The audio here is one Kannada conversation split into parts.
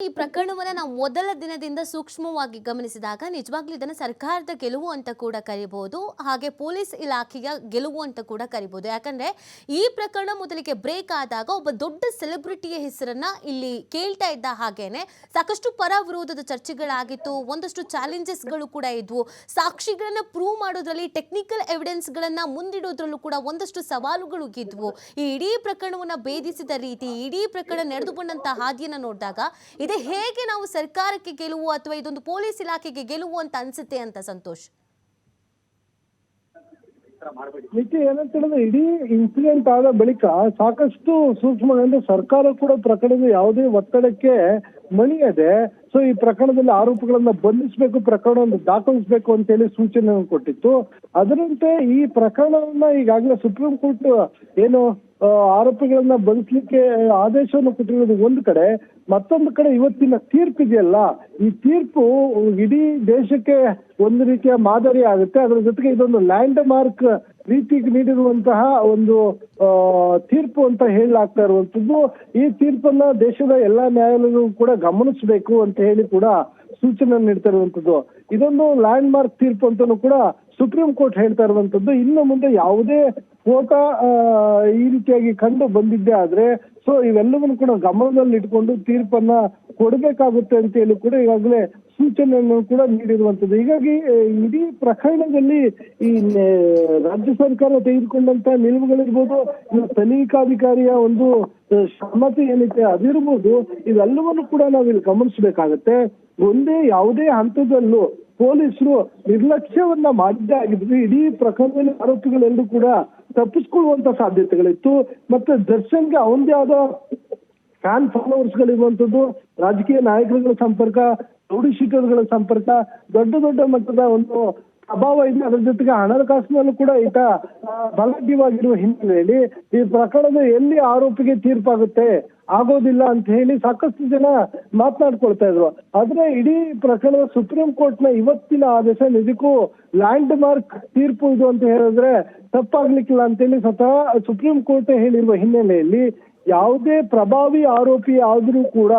ಈ ಪ್ರಕರಣವನ್ನು ನಾವು ಮೊದಲ ದಿನದಿಂದ ಸೂಕ್ಷ್ಮವಾಗಿ ಗಮನಿಸಿದಾಗ ನಿಜವಾಗ್ಲೂ ಇದನ್ನ ಸರ್ಕಾರದ ಗೆಲುವು ಅಂತ ಕೂಡ ಕರಿಬಹುದು ಹಾಗೆ ಪೊಲೀಸ್ ಇಲಾಖೆಯ ಗೆಲುವು ಅಂತ ಕೂಡ ಕರಿಬಹುದು ಯಾಕಂದ್ರೆ ಈ ಪ್ರಕರಣ ಮೊದಲಿಗೆ ಬ್ರೇಕ್ ಆದಾಗ ಒಬ್ಬ ದೊಡ್ಡ ಸೆಲೆಬ್ರಿಟಿಯ ಹೆಸರನ್ನ ಇಲ್ಲಿ ಕೇಳ್ತಾ ಇದ್ದ ಹಾಗೇನೆ ಸಾಕಷ್ಟು ಪರ ವಿರೋಧದ ಚರ್ಚೆಗಳಾಗಿತ್ತು, ಒಂದಷ್ಟು ಚಾಲೆಂಜಸ್ಗಳು ಕೂಡ ಇದ್ವು. ಸಾಕ್ಷಿಗಳನ್ನ ಪ್ರೂವ್ ಮಾಡೋದ್ರಲ್ಲಿ ಟೆಕ್ನಿಕಲ್ ಎವಿಡೆನ್ಸ್ಗಳನ್ನ ಮುಂದಿಡೋದ್ರಲ್ಲೂ ಕೂಡ ಒಂದಷ್ಟು ಸವಾಲುಗಳು ಇದ್ವು. ಈ ಇಡೀ ಪ್ರಕರಣವನ್ನ ಭೇದಿಸಿದ ರೀತಿ, ಇಡೀ ಪ್ರಕರಣ ನಡೆದು ಬಂದಂತ ಹಾದಿಯನ್ನ ನೋಡಿದಾಗ ಇದು. ಹೇಗೆ ನಾವು ಸರ್ಕಾರಕ್ಕೆ ಗೆಲುವು ಅಥವಾ ಇದೊಂದು ಪೊಲೀಸ್ ಇಲಾಖೆಗೆ ಗೆಲುವು ಅಂತ ಅನ್ಸುತ್ತೆ ಅಂತ ಸಂತೋಷ್? ನಿತ್ಯ ಏನಂತ ಹೇಳಿದ್ರೆ ಇಡೀ ಇನ್ಸಿಡೆಂಟ್ ಆದ ಬಳಿಕ ಸಾಕಷ್ಟು ಸೂಕ್ಷ್ಮ ಅಂದ್ರೆ ಸರ್ಕಾರ ಕೂಡ ಪ್ರಕರಣದ ಯಾವುದೇ ಒತ್ತಡಕ್ಕೆ ಮಣಿಯದೆ ಸೊ ಈ ಪ್ರಕರಣದಲ್ಲಿ ಆರೋಪಿಗಳನ್ನ ಬಂಧಿಸಬೇಕು, ಪ್ರಕರಣವನ್ನು ದಾಖಲಿಸಬೇಕು ಅಂತ ಹೇಳಿ ಸೂಚನೆಯನ್ನು ಕೊಟ್ಟಿತ್ತು. ಅದರಂತೆ ಈ ಪ್ರಕರಣವನ್ನ ಈಗಾಗಲೇ ಸುಪ್ರೀಂ ಕೋರ್ಟ್ ಏನು ಆರೋಪಿಗಳನ್ನ ಬಂಧಿಸಲಿಕ್ಕೆ ಆದೇಶವನ್ನು ಕೊಟ್ಟಿರೋದು ಒಂದು ಕಡೆ, ಮತ್ತೊಂದು ಕಡೆ ಇವತ್ತಿನ ತೀರ್ಪು ಇದೆಯಲ್ಲ, ಈ ತೀರ್ಪು ಇಡೀ ದೇಶಕ್ಕೆ ಒಂದು ರೀತಿಯ ಮಾದರಿ ಆಗುತ್ತೆ. ಅದರ ಜೊತೆಗೆ ಇದೊಂದು ಲ್ಯಾಂಡ್ ಮಾರ್ಕ್ ರೀತಿಗೆ ನೀಡಿರುವಂತಹ ಒಂದು ತೀರ್ಪು ಅಂತ ಹೇಳಲಾಗ್ತಾ ಇರುವಂತದ್ದು ಈ ತೀರ್ಪನ್ನ ದೇಶದ ಎಲ್ಲಾ ನ್ಯಾಯಾಲಯಗಳು ಕೂಡ ಗಮನಿಸಬೇಕು ಅಂತ ಹೇಳಿ ಕೂಡ ಸೂಚನೆ ನೀಡ್ತಾ ಇರುವಂತದ್ದು ಇದೊಂದು ಲ್ಯಾಂಡ್ ಮಾರ್ಕ್ ತೀರ್ಪು ಅಂತಲೂ ಕೂಡ ಸುಪ್ರೀಂ ಕೋರ್ಟ್ ಹೇಳ್ತಾ ಇರುವಂತದ್ದು. ಇನ್ನು ಮುಂದೆ ಯಾವುದೇ ಫೋಟೋ ಈ ರೀತಿಯಾಗಿ ಕಂಡು ಬಂದಿದ್ದೆ ಆದ್ರೆ ಸೊ ಇವೆಲ್ಲವನ್ನು ಕೂಡ ಗಮನದಲ್ಲಿ ಇಟ್ಕೊಂಡು ತೀರ್ಪನ್ನ ಕೊಡಬೇಕಾಗುತ್ತೆ ಅಂತ ಹೇಳಿ ಕೂಡ ಈಗಾಗಲೇ ಸೂಚನೆಯನ್ನು ಕೂಡ ನೀಡಿರುವಂತದ್ದು. ಹೀಗಾಗಿ ಇಡೀ ಪ್ರಕರಣದಲ್ಲಿ ಈ ರಾಜ್ಯ ಸರ್ಕಾರ ತೆಗೆದುಕೊಂಡಂತ ನಿಲುವುಗಳಿರ್ಬೋದು ತನಿಖಾಧಿಕಾರಿಯ ಒಂದು ಶ್ರಮತೆ ಏನಿದೆ ಅದಿರ್ಬೋದು, ಇವೆಲ್ಲವನ್ನು ಕೂಡ ನಾವಿಲ್ಲಿ ಗಮನಿಸಬೇಕಾಗತ್ತೆ. ಒಂದೇ ಯಾವುದೇ ಹಂತದಲ್ಲೂ ಪೊಲೀಸರು ನಿರ್ಲಕ್ಷ್ಯವನ್ನ ಮಾಡಿದ್ದೇ ಆಗಿದ್ರು ಇಡೀ ಪ್ರಕರಣದಲ್ಲಿ ಆರೋಪಿಗಳೆಲ್ಲರೂ ಕೂಡ ತಪ್ಪಿಸ್ಕೊಳ್ಳುವಂತ ಸಾಧ್ಯತೆಗಳಿತ್ತು. ಮತ್ತೆ ದರ್ಶನ್ಗೆ ಅವನದೇ ಆದ ಫ್ಯಾನ್ ಫಾಲೋವರ್ಸ್ ಗಳಿರುವಂತದ್ದು ರಾಜಕೀಯ ನಾಯಕರುಗಳ ಸಂಪರ್ಕ, ರೌಡಿ ಶೀಟರ್ಗಳ ಸಂಪರ್ಕ, ದೊಡ್ಡ ದೊಡ್ಡ ಮಟ್ಟದ ಒಂದು ಪ್ರಭಾವ ಇದೆ ಅದ್ರ ಜೊತೆಗೆ ಹಣಕಾಸಿನಲ್ಲೂ ಕೂಡ ಈತ ಬಲಾಢ್ಯವಾಗಿರುವ ಹಿನ್ನೆಲೆಯಲ್ಲಿ ಈ ಪ್ರಕರಣದ ಎಲ್ಲಿ ಆರೋಪಿಗೆ ತೀರ್ಪಾಗುತ್ತೆ, ಆಗೋದಿಲ್ಲ ಅಂತ ಹೇಳಿ ಸಾಕಷ್ಟು ಜನ ಮಾತನಾಡ್ಕೊಳ್ತಾ ಇದ್ರು. ಆದ್ರೆ ಇಡೀ ಪ್ರಕರಣದ ಸುಪ್ರೀಂ ಕೋರ್ಟ್ನ ಇವತ್ತಿನ ಆದೇಶ ನಿಜಕ್ಕೂ ಲ್ಯಾಂಡ್ ಮಾರ್ಕ್ ತೀರ್ಪು ಇದು ಅಂತ ಹೇಳಿದ್ರೆ ತಪ್ಪಾಗ್ಲಿಕ್ಕಿಲ್ಲ ಅಂತೇಳಿ ಸ್ವತಃ ಸುಪ್ರೀಂ ಕೋರ್ಟ್ ಹೇಳಿರುವ ಹಿನ್ನೆಲೆಯಲ್ಲಿ ಯಾವುದೇ ಪ್ರಭಾವಿ ಆರೋಪಿ ಆದ್ರೂ ಕೂಡ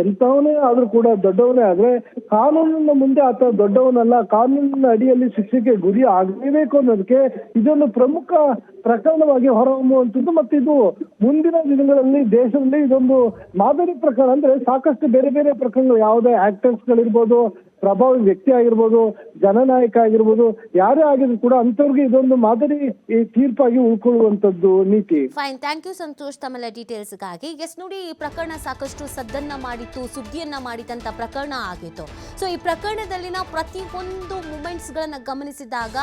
ಎಂತವನೇ ಆದ್ರೂ ಕೂಡ ದೊಡ್ಡವನೇ ಆದ್ರೆ ಕಾನೂನಿನ ಮುಂದೆ ಆತ ದೊಡ್ಡವನಲ್ಲ, ಕಾನೂನಿನ ಅಡಿಯಲ್ಲಿ ಶಿಕ್ಷೆಗೆ ಗುರಿ ಆಗಲೇಬೇಕು ಅನ್ನೋದಕ್ಕೆ ಇದೊಂದು ಪ್ರಮುಖ ಪ್ರಕರಣವಾಗಿ ಹೊರಹೊಮ್ಮುವಂಥದ್ದು. ಮತ್ತೆ ಇದು ಮುಂದಿನ ದಿನಗಳಲ್ಲಿ ದೇಶದಲ್ಲಿ ಇದೊಂದು ಮಾದರಿ ಪ್ರಕರಣ ಅಂದ್ರೆ ಸಾಕಷ್ಟು ಬೇರೆ ಬೇರೆ ಪ್ರಕರಣಗಳು, ಯಾವುದೇ ಆಕ್ಟರ್ಸ್ ಗಳಿರ್ಬೋದು ಪ್ರಭಾವಿ ವ್ಯಕ್ತಿ ಆಗಿರ್ಬೋದು, ಜನನಾಯಕ ಆಗಿರ್ಬೋದು, ಯಾರೇ ಆಗಿದ್ರು ಕೂಡ ಅಂತವ್ರಿಗೆ ಇದೊಂದು ಮಾದರಿ ಈ ತೀರ್ಪಾಗಿ ಉಳ್ಕೊಳ್ಳುವಂತದ್ದು ನೀತಿ. ಫೈನ್ ಥ್ಯಾಂಕ್ ಯು ಸಂತೋಷ್ ತಮ್ಮೆಲ್ಲ ಡೀಟೇಲ್ಸ್ಗಾಗಿ. ಎಸ್ ನೋಡಿ, ಈ ಪ್ರಕರಣ ಸಾಕಷ್ಟು ಸದ್ದನ್ನ ಮಾಡಿತ್ತು, ಸುದ್ದಿಯನ್ನ ಮಾಡಿದಂತ ಪ್ರಕರಣ ಆಗಿತ್ತು. ಸೊ ಈ ಪ್ರಕರಣದಲ್ಲಿನ ಪ್ರತಿ ಒಂದು ಮೂಮೆಂಟ್ಸ್ ಗಳನ್ನ ಗಮನಿಸಿದಾಗ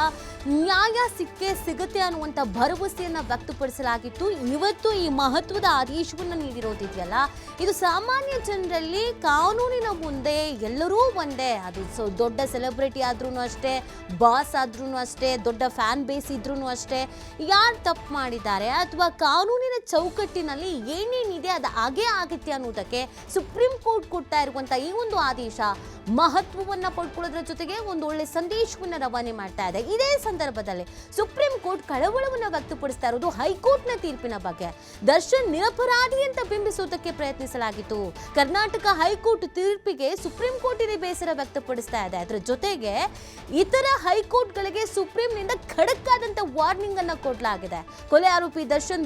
ನ್ಯಾಯ ಸಿಕ್ಕೇ ಸಿಗುತ್ತೆ ಅನ್ನುವಂತ ಭರವಸೆಯನ್ನ ವ್ಯಕ್ತಪಡಿಸಲಾಗಿತ್ತು. ಇವತ್ತು ಈ ಮಹತ್ವದ ಆದೇಶವನ್ನ ನೀಡಿರೋದಿದೆಯಲ್ಲ, ಇದು ಸಾಮಾನ್ಯ ಜನರಲ್ಲಿ ಕಾನೂನಿನ ಮುಂದೆ ಎಲ್ಲರೂ ಒಂದೇ ಅದು. ಸೊ ದೊಡ್ಡ ಸೆಲೆಬ್ರಿಟಿ ಆದ್ರೂ ಅಷ್ಟೇ ಬಾಸ್ ಆದ್ರೂ ಅಷ್ಟೇ, ದೊಡ್ಡ ಫ್ಯಾನ್ ಬೇಸ್ ಇದ್ರೂ ಅಷ್ಟೇ, ಯಾರು ತಪ್ಪು ಮಾಡಿದ್ದಾರೆ ಅಥವಾ ಕಾನೂನಿನ ಚೌಕಟ್ಟಿನಲ್ಲಿ ಏನೇನಿದೆ ಅದು ಹಾಗೇ ಆಗುತ್ತೆ ಅನ್ನೋದಕ್ಕೆ ಸುಪ್ರೀಂ ಕೋರ್ಟ್ ಕೊಡ್ತಾ ಇರುವಂಥ ಈ ಒಂದು ಆದೇಶ ಮಹತ್ವವನ್ನ ಪಡ್ಕೊಳ್ಳೋದ್ರ ಜೊತೆಗೆ ಒಂದು ಒಳ್ಳೆ ಸಂದೇಶವನ್ನ ರವಾನೆ ಮಾಡ್ತಾ ಇದೆ. ಇದೇ ಸಂದರ್ಭದಲ್ಲಿ ಸುಪ್ರೀಂ ಕೋರ್ಟ್ ಕಳವಳವನ್ನು ವ್ಯಕ್ತಪಡಿಸ್ತಾ ಇರೋದು ಹೈಕೋರ್ಟ್ನ ತೀರ್ಪಿನ ಬಗ್ಗೆ. ದರ್ಶನ್ ನಿರಪರಾಧಿ ಅಂತ ಬಿಂಬಿಸೋದಕ್ಕೆ ಪ್ರಯತ್ನಿಸಲಾಗಿತ್ತು. ಕರ್ನಾಟಕ ಹೈಕೋರ್ಟ್ ತೀರ್ಪಿಗೆ ಸುಪ್ರೀಂ ಕೋರ್ಟಿನ ಬೇಸರ ವ್ಯಕ್ತಪಡಿಸ್ತಾ ಇದೆ. ಅದರ ಜೊತೆಗೆ ಇತರ ಹೈಕೋರ್ಟ್ಗಳಿಗೆ ಸುಪ್ರೀಂನಿಂದ ಖಡಕ್ ಆದಂತ ವಾರ್ನಿಂಗ್ ಅನ್ನ ಕೊಡಲಾಗಿದೆ. ಕೊಲೆ ಆರೋಪಿ ದರ್ಶನ್